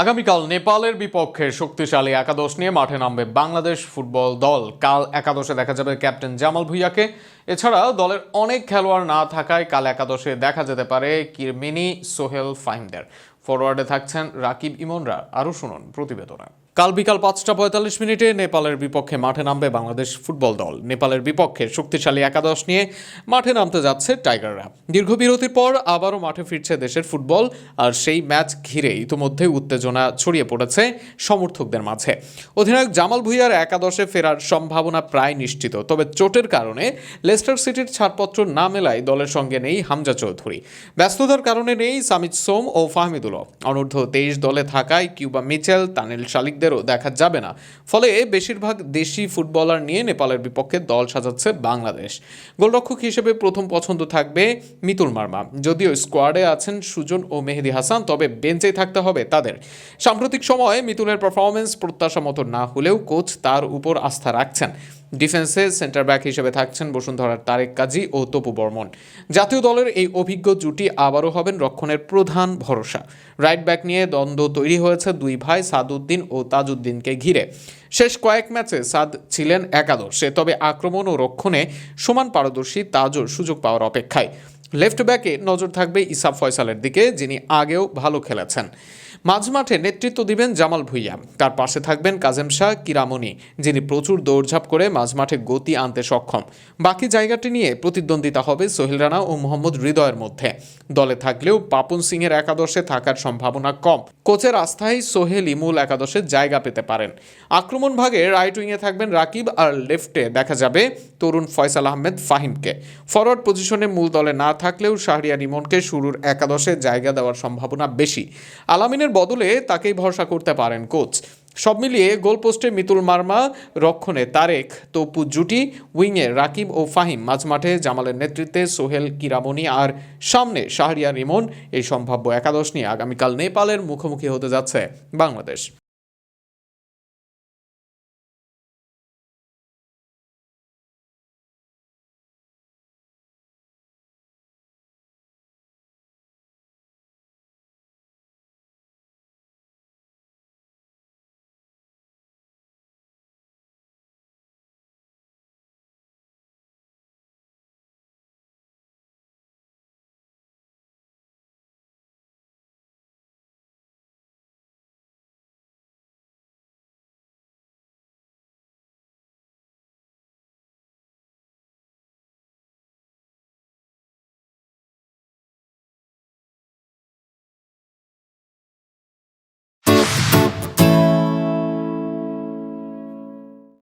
আগামীকাল নেপালের বিপক্ষে শক্তিশালী একাদশ নিয়ে মাঠে নামবে বাংলাদেশ ফুটবল দল। কাল একাদশে দেখা যাবে ক্যাপ্টেন জামাল ভুইয়াকে। এছাড়া দলের অনেক খেলোয়াড় না থাকায় কাল একাদশে দেখা যেতে পারে কিরমিনি সোহেল ফাহিমদের। ফরওয়ার্ডে থাকছেন রাকিব ইমনরা। আরও শুনুন প্রতিবেদনে। কাল বিকাল পাঁচটা পঁয়তাল্লিশ মিনিটে নেপালের বিপক্ষে মাঠে নামবে বাংলাদেশ ফুটবল দল। নেপালের বিপক্ষে শক্তিশালী একাদশ নিয়ে মাঠে নামতে যাচ্ছে টাইগাররা। দীর্ঘ বিরতির পর আবারও মাঠে ফিরছে দেশের ফুটবল, আর সেই ম্যাচ ঘিরে ইতিমধ্যে উত্তেজনা ছড়িয়ে পড়েছে সমর্থকদের মাঝে। অধিনায়ক জামাল ভুইয়ার একাদশে ফেরার সম্ভাবনা প্রায় নিশ্চিত, তবে চোটের কারণে লেস্টার সিটির ছাড়পত্র না মেলায় দলের সঙ্গে নেই হামজা চৌধুরী। ব্যস্ততার কারণে নেই সামিদ সোম ও ফাহমিদুলও অনূর্ধ্ব তেইশ দলে থাকায় কিউবা মিচেল, তানিল শালিকদেরও দেখা যাবে না। ফলে বেশিরভাগ দেশি ফুটবলার নিয়ে নেপালের বিপক্ষে দল সাজাচ্ছে বাংলাদেশ। গোলরক্ষক হিসেবে প্রথম পছন্দ থাকবে মিতুল মার্মা। যদিও স্কোয়াডে আছেন সুজন ও মেহেদি হাসান, তবে বেঞ্চে থাকতে হবে তাদের। সাম্প্রতিক সময়ে মিতুলের পারফরমেন্স প্রত্যাশা মতো না হলেও কোচ তার উপর আস্থা রাখছেন। ডিফেন্সে সেন্টার ব্যাক হিসেবে থাকছেন বসুন্ধরার তারেক কাজী ও তপু বর্মন। জাতীয় দলের এই অভিজ্ঞ জুটি আবারও হবেন রক্ষণের প্রধান ভরসা। রাইট ব্যাক নিয়ে দ্বন্দ্ব তৈরি হয়েছে দুই ভাই সাদউদ্দিন ও তাজউদ্দিনকে ঘিরে। শেষ কয়েক ম্যাচে সাদ ছিলেন একাদশে তবে আক্রমণ ও রক্ষণে সমান পারদর্শী তাজও সুযোগ পাওয়ার অপেক্ষায়। লেফট ব্যাকে নজর থাকবে ইসাফ ফয়সালের দিকে, যিনি আগেও ভালো খেলেছেন। মাঝমাঠে নেতৃত্ব দিবেন জামাল ভুইয়া। তার পাশে থাকবেন কাজেম শাহ কিরামনি যিনি প্রচুর দৌড়ঝাঁপ করে মাঝমাঠে গতি আনতে সক্ষম। বাকি জায়গাটি নিয়ে প্রতিদ্বন্দ্বিতা হবে সোহেল রানা ও মোহাম্মদ হৃদয়ের মধ্যে। দলে থাকলেও পাপন সিংয়ের একাদশে থাকার সম্ভাবনা কম। কোচের আস্থায় সোহেলই মূল একাদশে জায়গা পেতে পারেন। আক্রমণ ভাগে রাইট উইংয়ে থাকবেন রাকিব আর লেফটে দেখা যাবে তরুণ ফয়সাল আহমেদ ফাহিমকে। ফরওয়ার্ড পজিশনে মূল দলে না থাকলেও শাহরিয়ার ইমনকে শুরুর একাদশে জায়গা দেওয়ার সম্ভাবনা বেশি। আলামিনের বদলে তাকেই ভরসা করতে পারেন কোচ। সব মিলিয়ে গোলপোস্টে মিতুল মার্মা, রক্ষণে তারেক, তপু জুটি, উইংয়ে রাকিব ও ফাহিম, মাঝমাঠে জামালের নেতৃত্বে সোহেল কিরামনি আর সামনে শাহরিয়ার রিমন এই সম্ভাব্য একাদশ নিয়ে আগামীকাল নেপালের মুখোমুখি হতে যাচ্ছে বাংলাদেশ।